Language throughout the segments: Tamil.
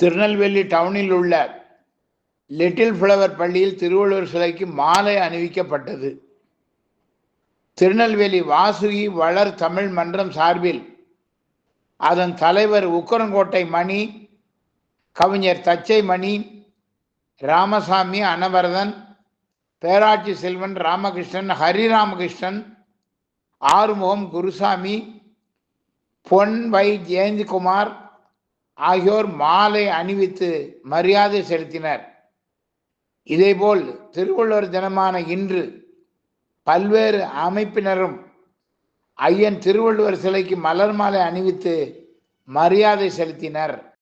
திருநெல்வேலி டவுனில் உள்ள லிட்டில் ஃப்ளவர் பள்ளியில் திருவள்ளுவர் சிலைக்கு மாலை அணிவிக்கப்பட்டது. திருநெல்வேலி வாசுகி வளர் தமிழ் மன்றம் சார்பில் அதன் தலைவர் உக்கரங்கோட்டை மணி கவிஞர் தச்சை மணி ராமசாமி அனவரதன் பேராட்சி செல்வன் ராமகிருஷ்ணன் ஹரிராமகிருஷ்ணன் ஆறுமுகம் குருசாமி பொன் வை ஜெயந்திகுமார் ஆகியோர் மாலை அணிவித்து மரியாதை செலுத்தினர். இதேபோல் திருவள்ளுவர் தினமான இன்று பல்வேறு அமைப்பினரும் ஐயன் திருவள்ளுவர் சிலைக்கு மலர் மாலை அணிவித்து மரியாதை செலுத்தினர்.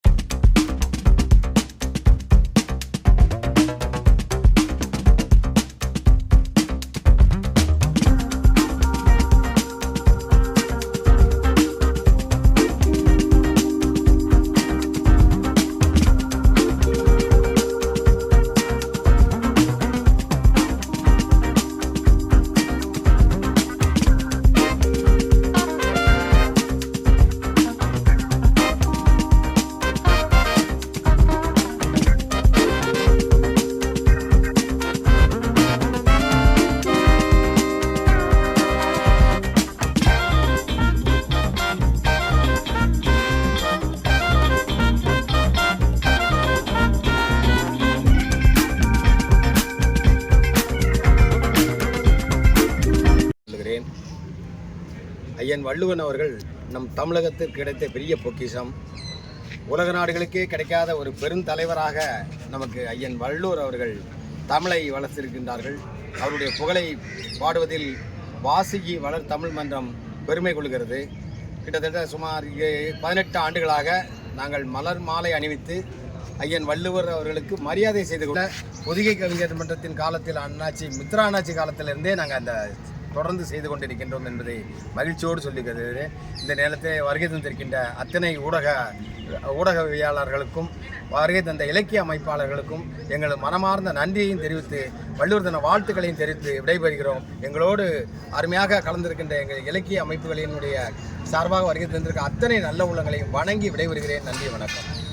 ஐயன் வள்ளுவன் அவர்கள் நம் தமிழகத்திற்கு கிடைத்த பெரிய பொக்கிஷம். உலக நாடுகளுக்கே கிடைக்காத ஒரு பெருந்தலைவராக நமக்கு ஐயன் வள்ளுவர் அவர்கள் தமிழை வளர்த்திருக்கின்றார்கள். அவருடைய புகழை பாடுவதில் வாசுகி வளர் தமிழ் மன்றம் பெருமை கொள்கிறது. கிட்டத்தட்ட சுமார் ஏ- பதினெட்டு ஆண்டுகளாக நாங்கள் மலர் மாலை அணிவித்து ஐயன் வள்ளுவர் அவர்களுக்கு மரியாதை செய்து கொள்ள பொதிகை கவிஞர் மன்றத்தின் காலத்தில் அண்ணாச்சி மித்ரா அண்ணாச்சி காலத்திலிருந்தே நாங்கள் அந்த தொடர்ந்து செய்து கொண்டிருக்கின்றோம் என்பதை மகிழ்ச்சியோடு சொல்லுகிறது இந்த நேரத்தில் வருகை தந்திருக்கின்ற அத்தனை ஊடக ஊடகவியாளர்களுக்கும் வருகை தந்த இலக்கிய அமைப்பாளர்களுக்கும் எங்களது மனமார்ந்த நன்றியையும் தெரிவித்து வள்ளுவர் தின வாழ்த்துக்களையும் தெரிவித்து விடைபெறுகிறோம். எங்களோடு அருமையாக கலந்திருக்கின்ற எங்கள் இலக்கிய அமைப்புகளினுடைய சார்பாக வருகை தந்திருக்க அத்தனை நல்ல உள்ளங்களையும் வணங்கி விடைபெறுகிறேன். நன்றி வணக்கம்.